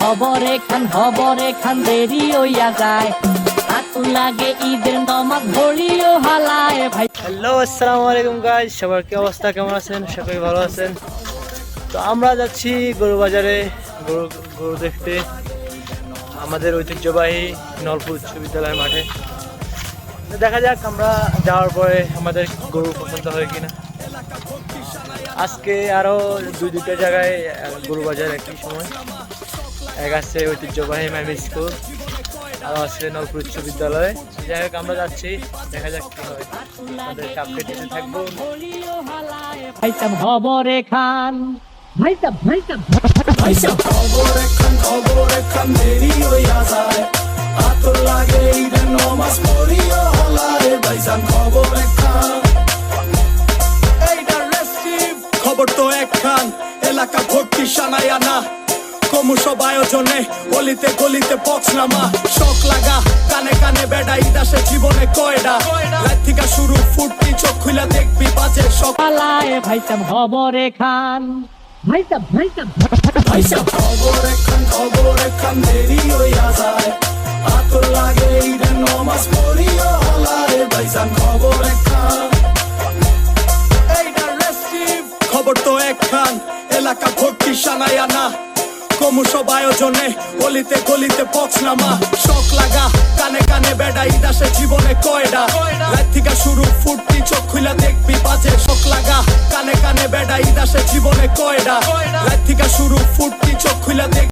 খবরে খান খবরে খান দেরি হইয়া যায়। হ্যালো, আসসালামু আলাইকুম গাইজ সবার কি অবস্থা? কেমন আছেন? সকলে ভালো আছেন? তো আমরা যাচ্ছি গরু বাজারে গরু গরু দেখতে। আমাদের ঐতিহ্যবাহী নলপুর উচ্চ বিদ্যালয় মাঠে। দেখা যাক আমরা যাওয়ার পরে আমাদের গরু পছন্দ হয় কিনা। আজকে আরও দুই দুটো জায়গায় গরু বাজার একই সময়। এক আছে ঐতিহ্যবাহী ম্যাম স্কুল আর আছে নলপুর উচ্চ বিদ্যালয়। যাই হোক, আমরা যাচ্ছি, দেখা যাক কি হয়। আমাদের থাকব খবরে এখন লাগে নমাজ এইটা খবর তো একখান এলাকা ভর্তি সানায়া না। কমু সব আয়োজনে গলিতে গলিতে পক্স নামা। শখ লাগা কানে কানে বেড়া ইদাসে জীবনে কয়ডা। রাত থেকে শুরু ফুটতি চোখ খুলে দেখবি বাজে সকাল হালায় ভাইটা খবরে খান ভাইটা ভাইটা ভাইসা খবর এখন খবর এখন দেরি হইয়া যায়। আতর লাগে ঈদের নমাজ পড়িও হলায়। ভাইজান খবর এখন কমু সব আয়োজনে গলিতে গলিতে পক্স নামা। শখ লাগা, কানে কানে বেড়া ইদাসে জীবনে কয়ডা। রাত থেকে শুরু ফুটতি চোখ খুলে দেখবি বাজে। শখ লাগা, কানে কানে বেড়া ইদাসে জীবনে কয়ডা। রাত থেকে শুরু ফুটতি চোখ খুলে দেখ